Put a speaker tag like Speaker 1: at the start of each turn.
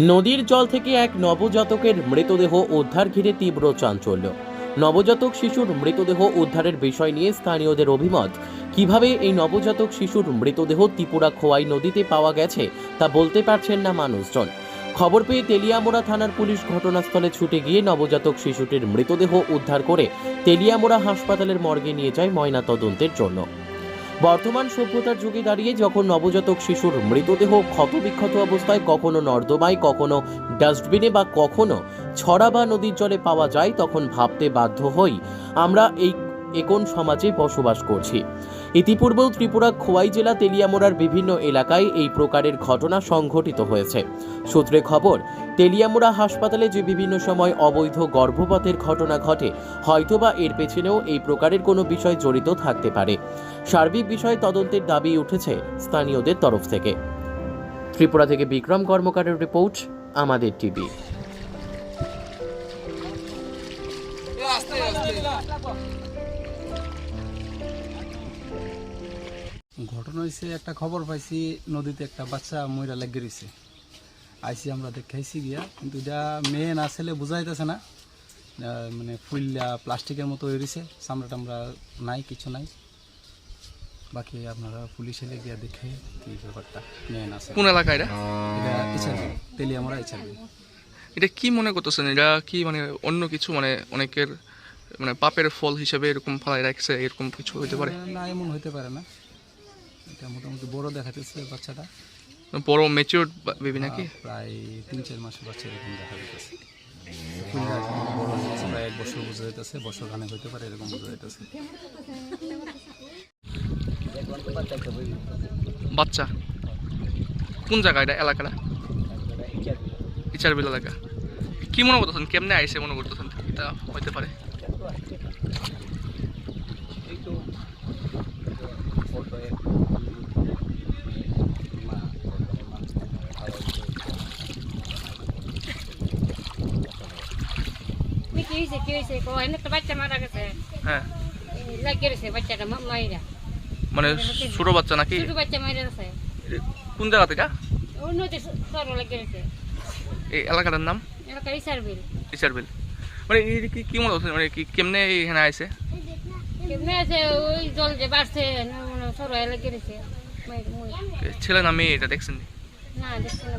Speaker 1: নদীর জল থেকে এক নবজাতকের মৃতদেহ উদ্ধার ঘিরে তীব্র চাঞ্চল্য। নবজাতক শিশুর মৃতদেহ উদ্ধারের বিষয় নিয়ে স্থানীয়দের অভিমত। কীভাবে এই নবজাতক শিশুর মৃতদেহ ত্রিপুরা খোয়াই নদীতে পাওয়া গেছে, তা বলতে পারছেন না মানুষজন। খবর পেয়ে তেলিয়ামোড়া থানার পুলিশ ঘটনাস্থলে ছুটে গিয়ে নবজাতক শিশুটির মৃতদেহ উদ্ধার করে তেলিয়ামোড়া হাসপাতালের মর্গে নিয়ে যায় ময়না তদন্তের জন্য। বর্তমান সভ্যতার যুগে দাঁড়িয়ে যখন নবজাতক শিশুর মৃতদেহ ক্ষতবিক্ষত অবস্থায় কখনো নর্দমায়, কখনো ডাস্টবিনে বা কখনো ছড়া বা নদীর জলে পাওয়া যায়, তখন ভাবতে বাধ্য হই, আমরা এই একন সমাজে বসবাস করছি। ইতিপূর্বেও ত্রিপুরা, খোয়াই জেলা, তেলিয়ামোড়ার বিভিন্ন এলাকায় এই প্রকারের ঘটনা সংঘটিত হয়েছে। সূত্রে খবর, তেলিয়ামোড়া হাসপাতালে যে বিভিন্ন সময় অবৈধ গর্ভপাতের ঘটনা ঘটে, হয়তোবা এর পেছনেও এই প্রকারের কোনো বিষয় জড়িত থাকতে পারে। সার্বিক বিষয়ে তদন্তের দাবি উঠেছে স্থানীয়দের তরফ থেকে। ত্রিপুরা থেকে বিক্রম কর্মকারের রিপোর্ট, আমাদের টিভি।
Speaker 2: ঘটনা হয়েছে একটা খবর পাইছি নদীতে একটা বাচ্চা ময়রা লেগে রয়েছে আইসি আমরা দেখাইছি গিয়া কিন্তু এটা মেয়ে না ছেলে বোঝাইতেছে না। মানে ফুললা প্লাস্টিকের মতো হয়ে রয়েছে চামড়া টামড়া নাই কিছু নাই। বাকি আপনারা পুলিশ এলে গিয়া দেখে কি ব্যাপারটা মেয়ে না
Speaker 3: কোন এলাকা এটা?
Speaker 2: এটা ইচ্ছাবি তেলিয়ামরা ইচ্ছাবি
Speaker 3: এটা কি মনে করতেছেন? এটা কি মানে অন্য কিছু মানে অনেকের মানে পাপের ফল হিসেবে এরকম ফালাই রাখছে এরকম কিছু হইতে পারে?
Speaker 2: না এমন হইতে পারে না। এটা মোটামুটি বড় দেখাতেছে বাচ্চাটা।
Speaker 3: বড় মেচিওর বেবি নাকি?
Speaker 2: প্রায় তিন চার মাসের বাচ্চা এরকম দেখা বড় হয়ে প্রায় এক বছর বোঝা যাইতেছে বছর খানেক হইতে পারে এরকম বোঝা যাইতেছে।
Speaker 3: বাচ্চা? কোন জায়গা এটা এলাকাটা? ইচারবিল এলাকা। কি মনে করতেছেন কেমনে আইসে মনে করতেছেন? এটা হইতে পারে।
Speaker 4: কি হয়েছে কি হয়েছে কো এনে তো বাচ্চা মারা গেছে
Speaker 3: হ্যাঁ
Speaker 4: লাগিয়ে বাচ্চাটা মাইরা
Speaker 3: মানে ছোট বাচ্চা নাকি
Speaker 4: ছোট বাচ্চা মাইরা গেছে
Speaker 3: কোন জায়গা থেকে
Speaker 4: সর লাগিয়ে
Speaker 3: এই এলাকাটার নাম
Speaker 4: এলাকা ইসার বিল
Speaker 3: ইচারবিল মানে কি কি মনে করছেন মানে কি কেমনে এখানে আইসে
Speaker 4: কেমনে আছে ওই জল যে বাড়ছে সর লাগিয়ে।
Speaker 3: ছেলে না মেয়ে এটা দেখছেন
Speaker 4: না দেখছি না